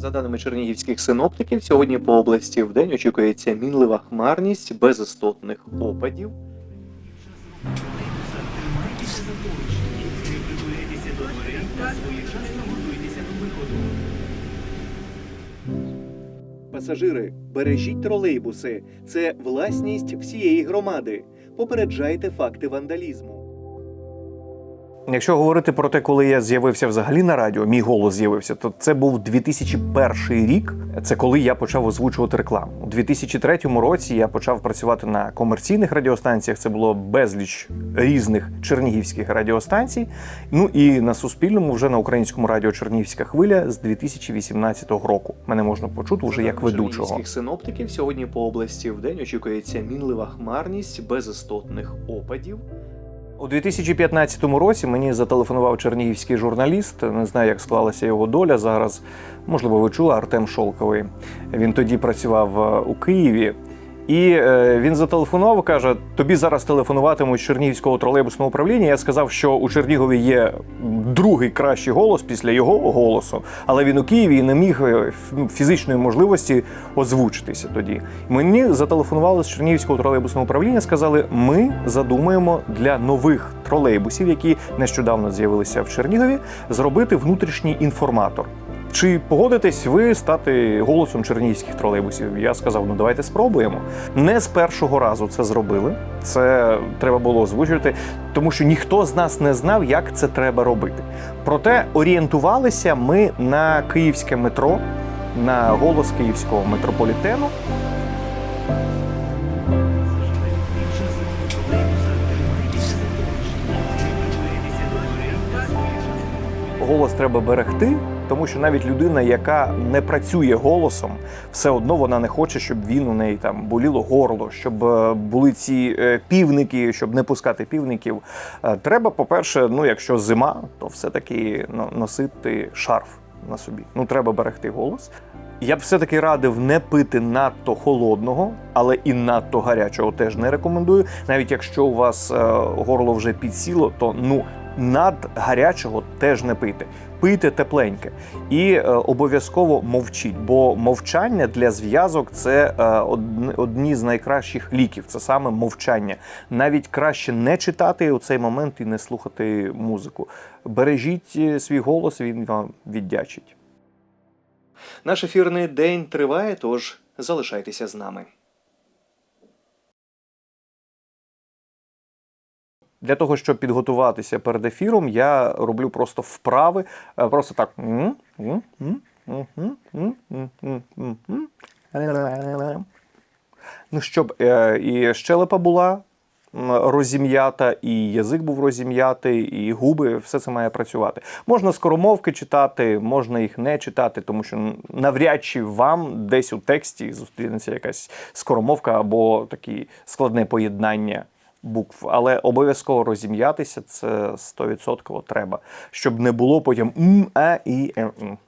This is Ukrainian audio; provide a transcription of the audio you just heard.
За даними чернігівських синоптиків, сьогодні по області в день очікується мінлива хмарність без істотних опадів. Пасажири, бережіть тролейбуси. Це власність всієї громади. Попереджайте факти вандалізму. Якщо говорити про те, коли я з'явився взагалі на радіо, мій голос з'явився, то це був 2001 рік. Це коли я почав озвучувати рекламу. У 2003 році я почав працювати на комерційних радіостанціях. Це було безліч різних чернігівських радіостанцій. Ну і на суспільному, вже на українському радіо Чернігівська хвиля з 2018 року. Мене можна почути вже як ведучого. Чернігівських синоптиків сьогодні по області в день очікується мінлива хмарність без істотних опадів. У 2015 році мені зателефонував чернігівський журналіст. Не знаю, як склалася його доля зараз. Можливо, ви чули Артем Шолковий. Він тоді працював е, у Києві. І е, він зателефонував, каже: тобі зараз телефонуватимуть з Чернігівського тролейбусного управління. Я сказав, що у Чернігові є другий кращий голос після його голосу, але він у Києві і не міг е, фізичної можливості озвучитися тоді. Мені зателефонували з Чернігівського тролейбусного управління. Сказали, ми задумаємо для нових тролейбусів, які нещодавно з'явилися в Чернігові, зробити внутрішній інформатор. Чи погодитесь ви стати голосом чернігівських тролейбусів? Я сказав, ну давайте спробуємо. Не з першого разу це зробили. Це треба було озвучувати, тому що ніхто з нас не знав, як це треба робити. Проте орієнтувалися ми на київське метро, на голос київського метрополітену. Голос треба берегти, тому що навіть людина, яка не працює голосом, все одно вона не хоче, щоб він у неї там боліло горло, щоб е, були ці е, півники, щоб не пускати півників. Е, Треба, по-перше, ну якщо зима, то все-таки носити шарф на собі. Ну треба берегти голос. Я б все-таки радив не пити надто холодного, але і надто гарячого теж не рекомендую. Навіть якщо у вас горло вже підсіло, то ну над гарячого теж не пийте. Пийте тепленьке і е, обов'язково мовчіть, бо мовчання для зв'язок це е, одні з найкращих ліків. Це саме мовчання. Навіть краще не читати у цей момент і не слухати музику. Бережіть е, свій голос, він вам віддячить. Наш ефірний день триває, тож залишайтеся з нами. Для того, щоб підготуватися перед ефіром, я роблю просто вправи, е, просто так. Ну, щоб е, і щелепа була розім'ята, і язик був розім'ятий, і губи, все це має працювати. Можна скоромовки читати, можна їх не читати, тому що навряд чи вам десь у тексті зустрінеться якась скоромовка або такі складне поєднання букв, але обов'язково розім'ятися це 100% треба, щоб не було потім м, е і м. м.